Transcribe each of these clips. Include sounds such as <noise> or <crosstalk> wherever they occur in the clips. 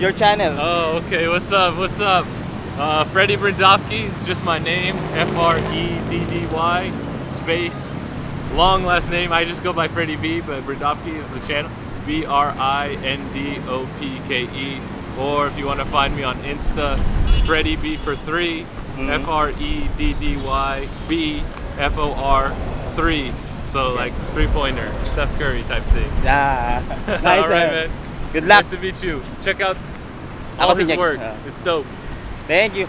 Your channel. Oh, okay. What's up? What's up? Uh, Freddie Brindovsky is just my name. F R E D D Y space long last name. I just go by Freddie B, but Brindovsky is the channel. B R I N D O P K E. Or if you want to find me on Insta, Freddie B for 3 Mhm. F R E D D Y B F O R three. So like three pointer, Steph Curry type thing. Yeah. <laughs> Nice, All right, eh. man. Good luck. Nice to meet you. Check out Ako all si his Jack. work. Ah. It's dope. Thank you.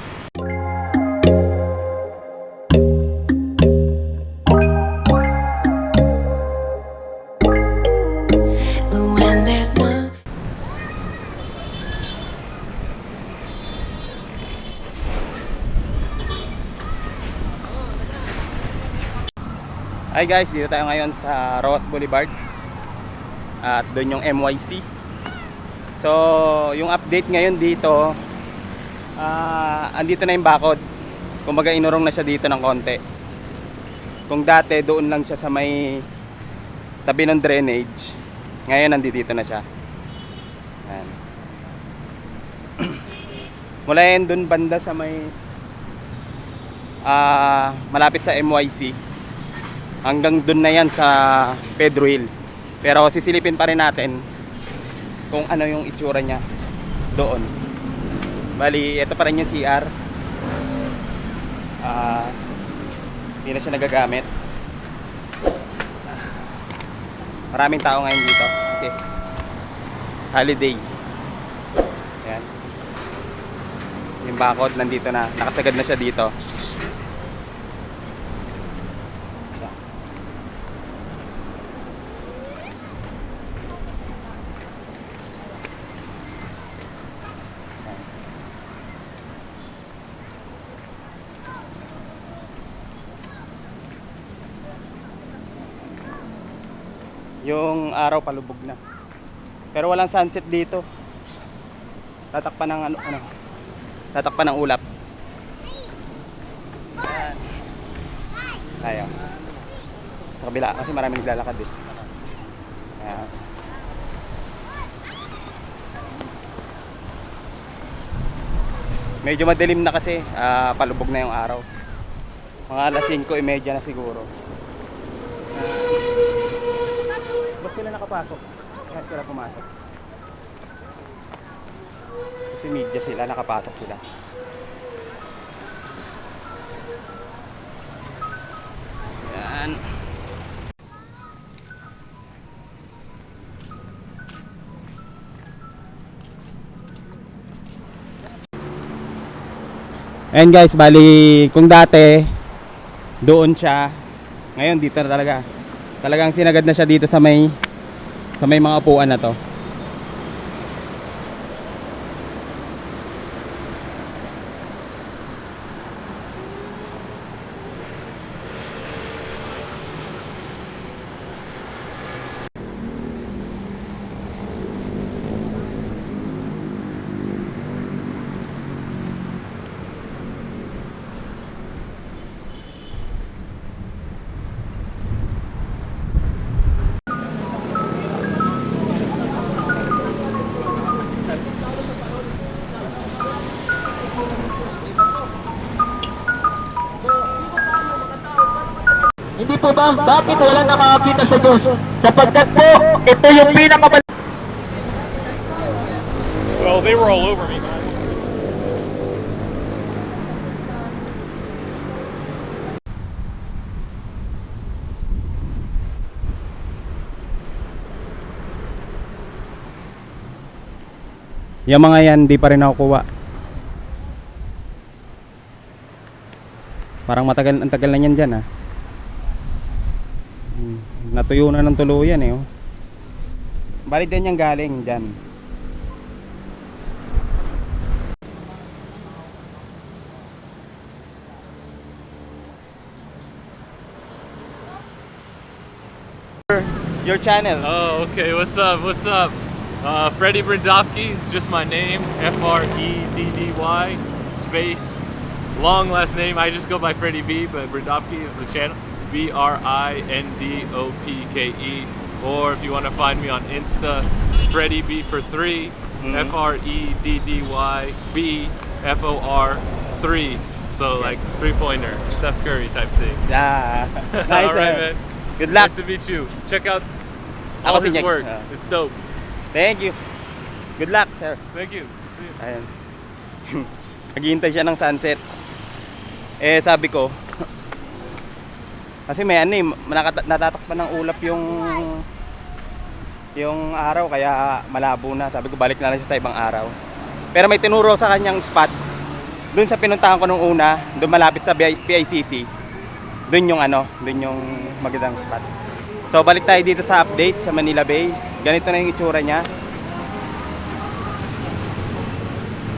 Hi guys, dito tayo ngayon sa Ross Boulevard. At doon yung MYC. So, yung update ngayon dito, ah andito na yung bakod. Kumbaga inurong na siya dito ng konti. Kung dati doon lang siya sa may tabi ng drainage, ngayon nandito na siya. Yan. <clears throat> Mula yan doon banda sa may ah malapit sa MYC hanggang dun na yan sa Pedro Hill. Pero sisilipin pa rin natin kung ano yung itsura niya doon. Bali, ito pa rin yung CR. Ah, hindi na siya nagagamit. Maraming tao ngayon dito kasi holiday. Ayan. Yung bakod nandito na. Nakasagad na siya dito. Yung araw palubog na. Pero walang sunset dito. Tatakpan ng ano, ano. Tatakpan ng ulap. Tayo. Sa kabila kasi marami naglalakad eh. Ayan. Medyo madilim na kasi, ah, palubog na yung araw. Mga alas 5.30 na siguro. Ba't sila nakapasok? Kaya sila pumasok. Kasi media sila, nakapasok sila. Yan. Ayan guys, bali kung dati doon siya, ngayon dito na talaga. Talagang sinagad na siya dito sa may sa may mga upuan na to. Po ba? Bakit wala nakakakita sa Diyos? Sapagkat po, ito yung pinakamal... Well, they were all over me, man. Yung mga yan, di pa rin nakukuha. Parang matagal, ang tagal na yan dyan ah. Natuyo na ng tuluyan eh. Oh. Bali din yung galing dyan. Your channel. Oh, okay. What's up? What's up? Uh, Freddie Brindovsky is just my name. F R E D D Y space long last name. I just go by Freddie B, but Brindovsky is the channel. B R I N D O P K E. Or if you want to find me on Insta, Freddie B for three. Mhm. F R E D D Y B F O R 3. So like three pointer, Steph Curry type thing. <laughs> Yeah. <laughs> Nice, All right, man. Good luck. Nice to meet you. Check out all his work. Ah. It's dope. Thank you. Good luck, sir. Thank you. See you. Ayan. <laughs> Naghihintay siya ng sunset. Eh, sabi ko, kasi may ano eh, natatakpan ng ulap yung yung araw kaya malabo na. Sabi ko balik na lang siya sa ibang araw. Pero may tinuro sa kanyang spot. Doon sa pinuntahan ko nung una, doon malapit sa PICC. Doon yung ano, doon yung magandang spot. So balik tayo dito sa update sa Manila Bay. Ganito na yung itsura niya.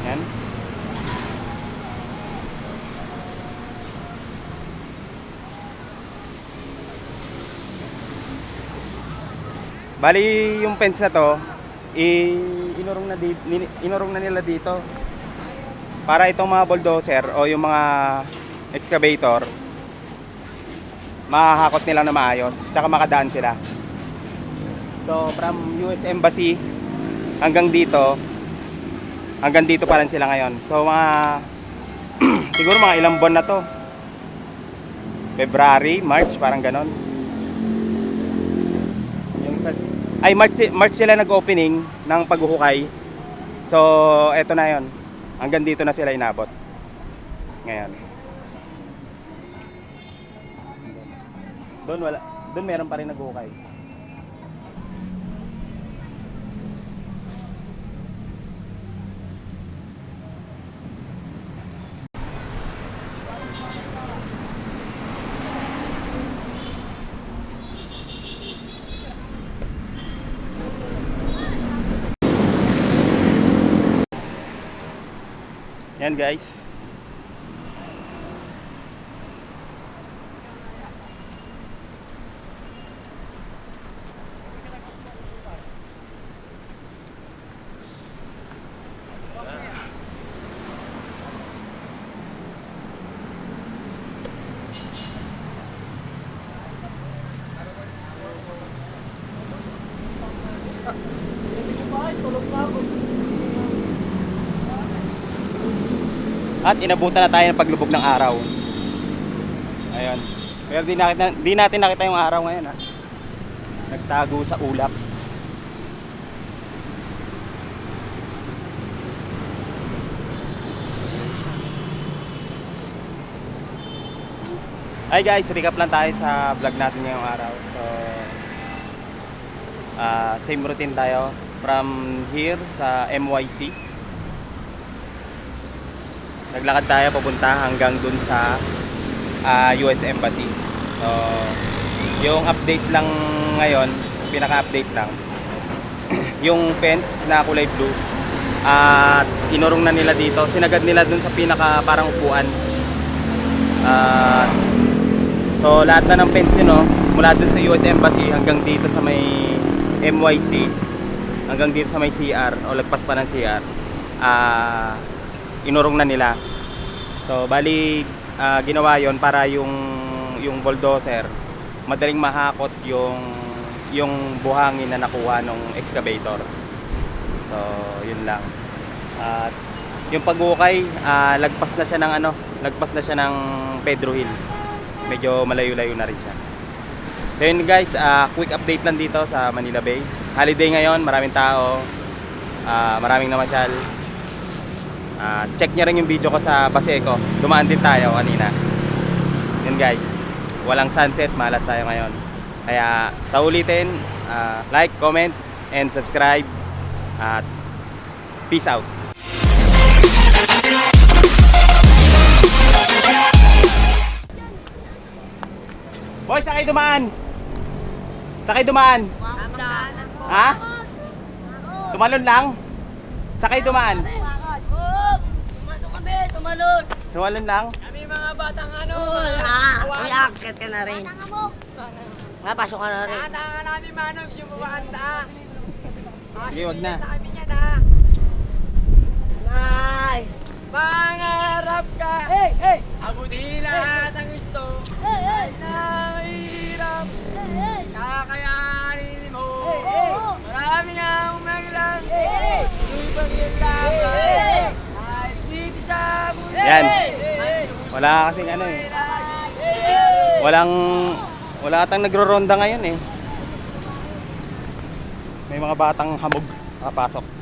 Yan. Bali, yung fence na to, i- inurong na, di, inurong na nila dito. Para itong mga bulldozer o yung mga excavator, mahahakot nila na maayos, tsaka makadaan sila. So, from US Embassy hanggang dito, hanggang dito pa rin sila ngayon. So, mga, <clears throat> siguro mga ilang buwan na to. February, March, parang ganon. Yung, ay, March, March sila nag-opening ng paghuhukay. So, eto na yon Hanggang dito na sila inabot. Ngayon. Doon wala. Doon meron pa rin naghuhukay. Yan guys. At inabutan na tayo ng paglubog ng araw. Ayun. Pero di, nakita, di natin nakita yung araw ngayon ha. Nagtago sa ulap. Hi guys, recap lang tayo sa vlog natin ngayong araw. So, ah, same routine tayo from here sa MYC. Naglakad tayo papunta hanggang dun sa ah, US Embassy. So, yung update lang ngayon, pinaka-update lang. <clears throat> yung fence na kulay blue, at inurong na nila dito. Sinagad nila dun sa pinaka parang upuan. At so, lahat na ng fence no? mula dun sa US Embassy hanggang dito sa may MYC, hanggang dito sa may CR, o lagpas pa ng CR, ah, inurong na nila. So, bali, ah, ginawa yon para yung yung bulldozer madaling mahakot yung yung buhangin na nakuha ng excavator. So, yun lang. At yung pag-ukay, ah, lagpas na siya ng ano, lagpas na siya ng Pedro Hill. Medyo malayo-layo na rin siya. So yun guys, ah, quick update lang dito sa Manila Bay. Holiday ngayon, maraming tao, ah, maraming namasyal. Ah, check nyo rin yung video ko sa Baseco. Dumaan din tayo kanina. Yun guys. Walang sunset, malas tayo ngayon. Kaya sa ulitin, ah, like, comment, and subscribe. At peace out. Boy, sakay dumaan! Sakay dumaan! Ha? Tumalon lang? Sakay dumaan? Tumalon. Tumalon lang? Kami mga batang ano. Ah, may akit ka na rin. Ah, pasok ka na rin. Tangan namin manong sumubanda. Sige, wag na. Kami niya na. Nay. Pangarap ka. Hey, hey. Abutin lahat ang gusto. Hey, hey. Nahihirap. Hey, hey. Kakayanin mo. Hey, hey. Marami na umaglan. Hey, hey. Yan. Wala kasi ano eh. Walang wala atang nagro-ronda ngayon eh. May mga batang hamog ah, papasok.